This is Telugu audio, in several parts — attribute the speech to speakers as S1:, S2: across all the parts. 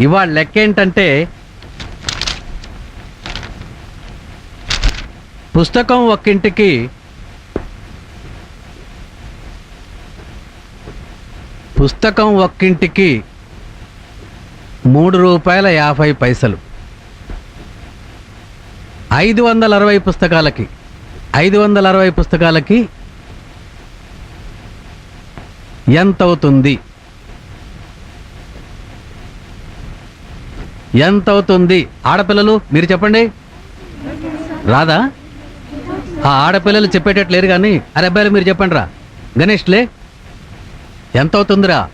S1: ఇవాళ లెక్క ఏంటంటే పుస్తకం ఒక్కింటికి పుస్తకం ఒక్కింటికి మూడు రూపాయల యాభై పైసలు. ఐదు వందల అరవై పుస్తకాలకి ఐదు వందల అరవై పుస్తకాలకి ఎంత అవుతుంది? ఎంత అవుతుంది ఆడపిల్లలు మీరు చెప్పండి. రాదా ఆ ఆడపిల్లలు చెప్పేటట్టు లేరు కానీ అరే అబ్బాయిలు మీరు చెప్పండి రా. గణేష్ లే ఎంత అవుతుందిరా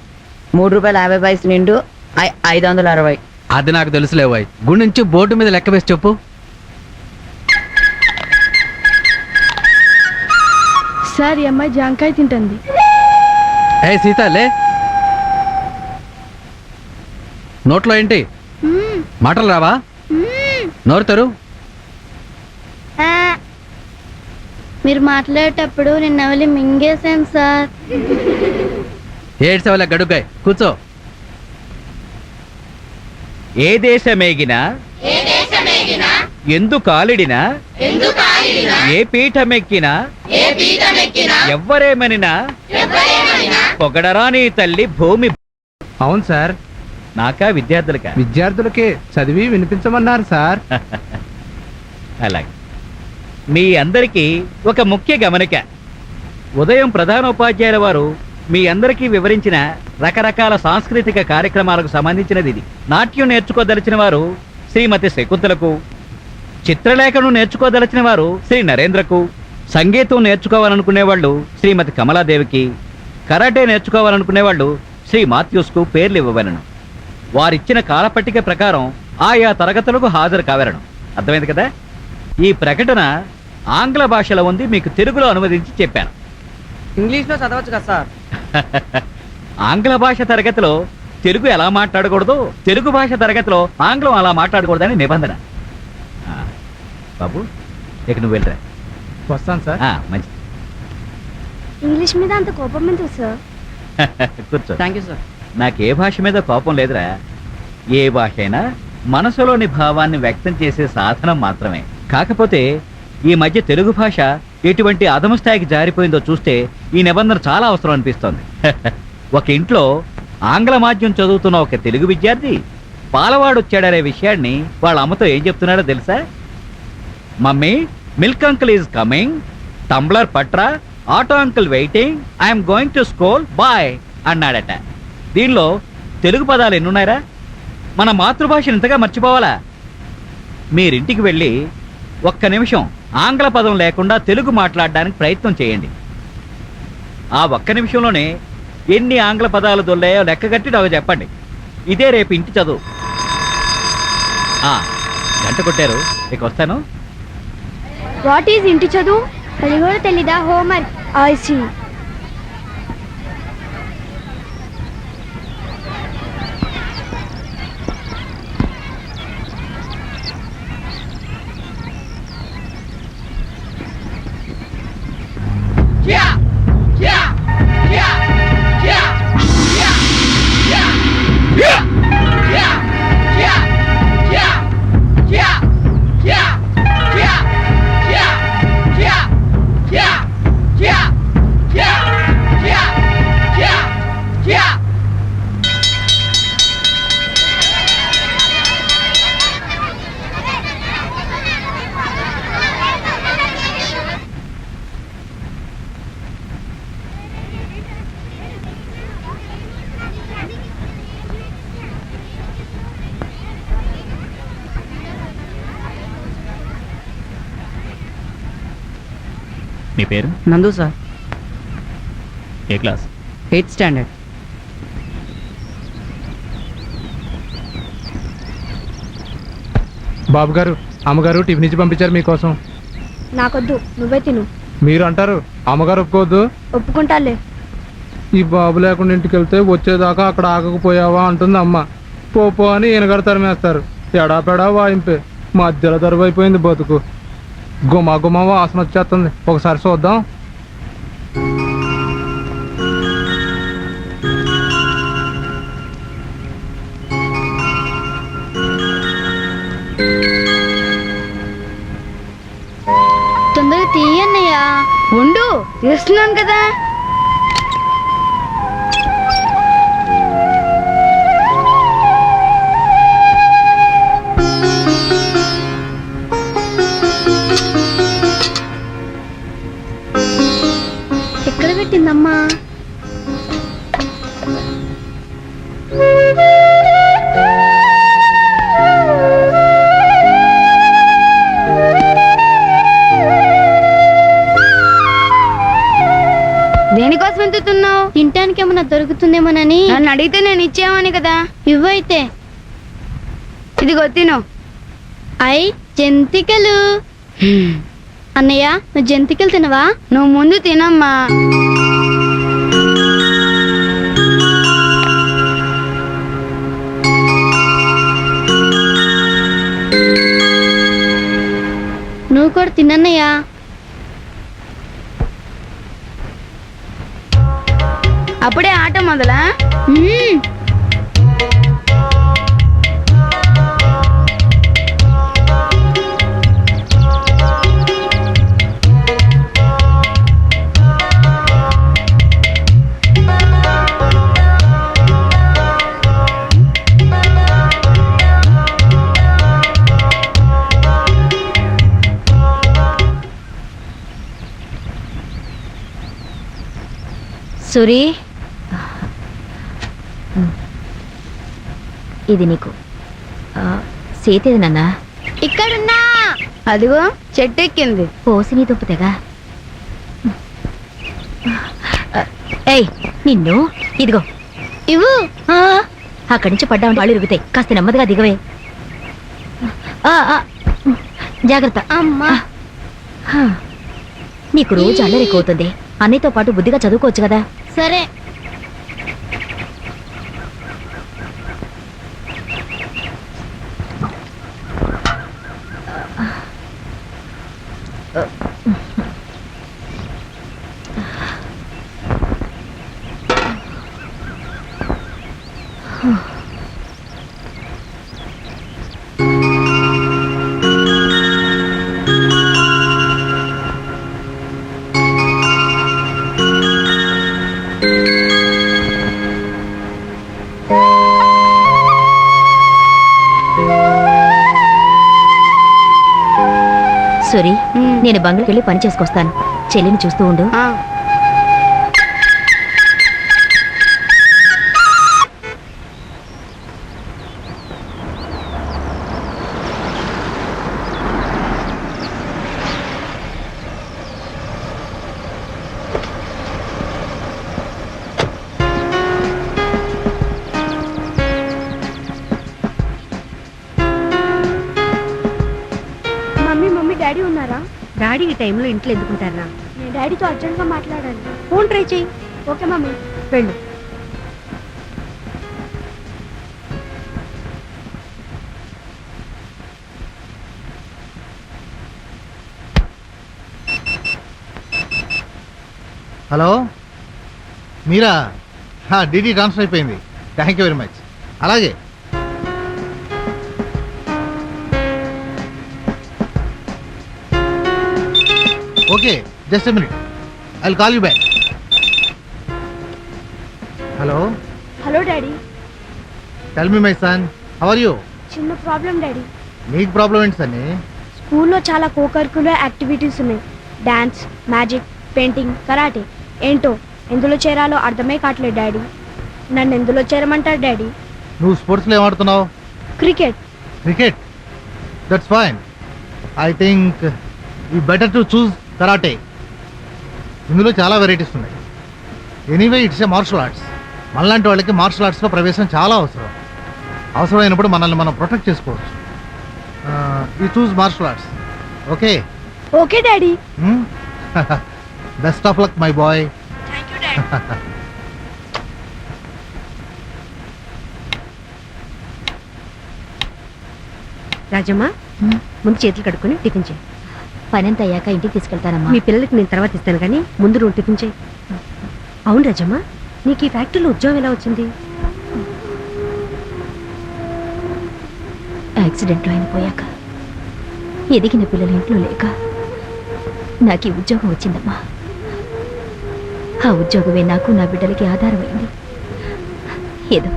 S2: మూడు రూపాయల యాభై పైసలు నిండు ఐ- ఐదు వందల అరవై.
S1: అది నాకు తెలుసులేవాయ్ గుడి నుంచి బోర్డు మీద లెక్క వేసి చెప్పు.
S3: సార్ ఈ అమ్మాయి జాంకాయ తింటుంది.
S1: ఏ సీత లే. నోట్లో ఏంటి? మాటలు రావా? నోరుతారు
S3: మీరు మాట్లాడేటప్పుడు నేను నవలి మింగేశాను సార్.
S1: ఏడ్చవలే గడుగ్గాయ్. కూర్చో.
S4: ఏ దేశమేగినా ఎందు కాలిడినా ఏ పీఠమెక్కినా ఎవ్వరేమనినా పొగడరా నీ తల్లి భూమి.
S5: అవును సార్.
S4: నాకా విద్యార్థులకా?
S5: విద్యార్థులకి చదివి వినిపించమన్నారు సార్.
S4: అలాగే. మీ అందరికీ ఒక ముఖ్య గమనిక. ఉదయం ప్రధానోపాధ్యాయుల వారు మీ అందరికీ వివరించిన రకరకాల సాంస్కృతిక కార్యక్రమాలకు సంబంధించినది ఇది. నాట్యం నేర్చుకోదలిచిన వారు శ్రీమతి శకుంతలకు చిత్రలేఖను నేర్చుకోదలిచిన వారు శ్రీ నరేంద్రకు సంగీతం నేర్చుకోవాలనుకునే వాళ్ళు శ్రీమతి కమలాదేవికి కరాటే నేర్చుకోవాలనుకునే వాళ్ళు శ్రీ మాథ్యూస్కు పేర్లు ఇవ్వవలను వారిచ్చిన కాలపట్టిక ప్రకారం ఆయా తరగతులకు హాజరు కావలను అర్థమైంది కదా? ఈ ప్రకటన ఆంగ్ల భాషలో ఉంది మీకు తెలుగులో అనువదించి చెప్పాను.
S2: ఇంగ్లీష్లో చదవచ్చు కదా సార్.
S4: ఆంగ్ల భాష తరగతిలో తెలుగు ఎలా మాట్లాడకూడదు? తెలుగు భాష తరగతిలో ఆంగ్లం అలా మాట్లాడకూడదని నిబంధన. ఆ, బాబు ఇక నువ్వు వెళ్ళరా.
S5: వస్తాను సార్.
S4: ఆ, మంచిది.
S3: ఇంగ్లీష్ మీద అంత కోపం ఎందుకు సార్?
S4: కూర్చో.
S2: Thank you sir.
S4: నాకు ఏ భాష మీద కోపం లేదురా. ఏ భాష అయినా మనసులోని భావాన్ని వ్యక్తం చేసే సాధనం మాత్రమే. కాకపోతే ఈ మధ్య తెలుగు భాష ఎటువంటి అధమ స్థాయికి జారిపోయిందో చూస్తే ఈ నిబంధన చాలా అవసరం అనిపిస్తోంది. ఒక ఇంట్లో ఆంగ్ల మాధ్యం చదువుతున్న ఒక తెలుగు విద్యార్థి పాలవాడు వచ్చాడనే విషయాన్ని వాళ్ళ అమ్మతో ఏం చెప్తున్నాడో తెలుసా? Mummy milk uncle is coming tumbler పట్రా auto uncle waiting I'm going to school bye అన్నాడట. దీనిలో తెలుగు పదాలు ఎన్నున్నాయరా? మన మాతృభాషను ఇంతగా మర్చిపోవాలా? మీరింటికి వెళ్ళి ఒక్క నిమిషం ఆంగ్ల పదం లేకుండా తెలుగు మాట్లాడడానికి ప్రయత్నం చేయండి. ఆ ఒక్క నిమిషంలోనే ఎన్ని ఆంగ్ల పదాలు దొల్లాయో లెక్కగట్టి నాకు చెప్పండి. ఇదే రేపు ఇంటి చదువు. గంట కొట్టారు. ఇక వస్తాను.
S3: వాట్ ఈజ్ ఇంటి చదువు? అది కూడా తెలీదా హోంవర్క్ ఐ 不
S4: మీ పేరు?
S2: నందు సార్.
S4: ఏ క్లాస్?
S2: Eighth standard.
S5: బాబు గారు అమ్మగారు టిఫిన్ ఇచ్చి పంపించారు మీకోసం.
S3: నాకొద్దు నువ్వే తిను.
S5: మీరు అంటారు అమ్మగారు ఒప్పుకోవద్దు?
S3: ఒప్పుకుంటాలే
S5: ఈ బాబు లేకుండా ఇంటికి వెళ్తే వచ్చేదాకా అక్కడ ఆగకపోయావా అంటుంది అమ్మ. పో పో అని ఈయనగారు తరిమేస్తారు. ఎడాపెడా వాయింపే. మధ్యలో దరువైపోయింది బతుకు. గుమ గుమా వాసన వచ్చేస్తుంది. ఒకసారి చూద్దాం.
S3: తొందరగా తీయన్నయ్యా. ఉండు తీస్తున్నాను కదా.
S2: దేనికోసం ఎంతుతున్నావు
S3: తినటానికి ఏమన్నా దొరుకుతుందేమోనని.
S2: నన్ను అడిగితే నేను ఇచ్చేవాని కదా.
S3: ఇవ్వైతే
S2: ఇదిగో తిను.
S3: ఐ జంతికలు. అన్నయ్య నువ్వు జంతికలు తినవా?
S2: నువ్వు ముందు తినమ్మా.
S3: నువ్వు కూడా తినన్నయ్యా.
S2: అప్పుడే ఆట మొదలా
S3: మ్మ్.
S6: సురి ఇది నీకు. ఆ, సీతేది నాన్న.
S3: ఇక్కడున్నా.
S2: అదిగో చెట్టు ఎక్కింది
S6: పోసిని దుంప తెగ. ఆ, ఏయ్ నిన్ను. ఇదిగో.
S3: ఇవ్వు.
S6: అక్కడి నుంచి పడ్డా వాళ్ళు ఇరుగుతాయి. కాస్త నెమ్మదిగా దిగవే. ఆ, ఆ, జాగ్రత్త.
S3: అమ్మా.
S6: హా. నీకు రోజు అల్లరి ఎక్కువవుతుంది. అన్నయ్యతో పాటు బుద్ధిగా చదువుకోవచ్చు కదా.
S3: సురి.
S6: నేను బంగ్లాకి వెళ్ళి పని చేసుకొస్తాను. చెల్లిని చూస్తూ ఉండు.
S3: డాడీ
S6: ఈ టైంలో ఇంట్లో ఎందుకుంటారా
S3: నేను డాడీతో అర్జెంట్గా మాట్లాడాలి.
S6: ఫోన్ ట్రై చేయి.
S3: Okay mummy.
S6: వెళ్ళు.
S7: హలో? మీరా? డీడీ ట్రాన్స్ఫర్ అయిపోయింది. Thank you very much. అలాగే. Okay just minute I call you back hello
S3: hello daddy
S7: tell me my son how are you
S3: చిన్న ప్రాబ్లం డాడీ
S7: నీకు ప్రాబ్లం ఏంటి సన్ని
S3: స్కూల్లో చాలా కోకరికులర్ యాక్టివిటీస్ ఉన్నాయి. డాన్స్ మ్యాజిక్ పెయింటింగ్ కరాటే ఏంటో ఎందులో చేరాలో అర్థమే కావట్లేదు డాడీ నన్ను ఎందులో చేరమంటారు డాడీ
S7: నువ్వు స్పోర్ట్స్లో ఏమాడుతున్నావు
S3: cricket
S7: cricket that's fine I think you better to choose karate. ఇందులో చాలా వెరైటీస్ ఉన్నాయి. Anyway it's a martial arts మనలాంటి వాళ్ళకి మార్షల్ ఆర్ట్స్లో ప్రవేశం చాలా అవసరం. అవసరమైనప్పుడు మనల్ని మనం ప్రొటెక్ట్ చేసుకోవచ్చు. You choose martial arts okay
S3: okay daddy
S7: best of luck my boy
S8: Rajamma
S6: hmm.
S8: ముందు చేతులు కడుక్కొని టిఫిన్ చేయి.
S6: పనంత అయ్యాక ఇంటికి తీసుకెళ్తానమ్మా.
S8: మీ పిల్లలకి నేను తర్వాత ఇస్తాను కానీ ముందు నువ్వు టిఫిన్ చేయి. అవును రాజమ్మా నీకు ఈ ఫ్యాక్టరీలో ఉద్యోగం ఎలా వచ్చింది?
S6: యాక్సిడెంట్లో ఆయన పోయాక ఎదిగిన పిల్లలు ఇంట్లో లేక నాకు ఈ ఉద్యోగం వచ్చిందమ్మా. ఆ ఉద్యోగమే నాకు నా బిడ్డలకి ఆధారమైంది. ఏదో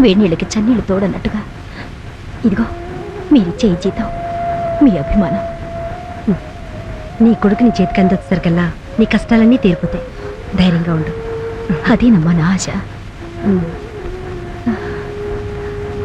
S6: వేడినీళ్ళకి చన్నీళ్ళు తోడన్నట్టుగా. ఇదిగో మీరిచ్చే ఈ జీతం మీ అభిమానం.
S8: నీ కొడుకు నీ చేతికి అందొచ్చేసరికల్లా నీ కష్టాలన్నీ తీరిపోతాయి. ధైర్యంగా ఉండు.
S6: అదేనమ్మా నా ఆశ.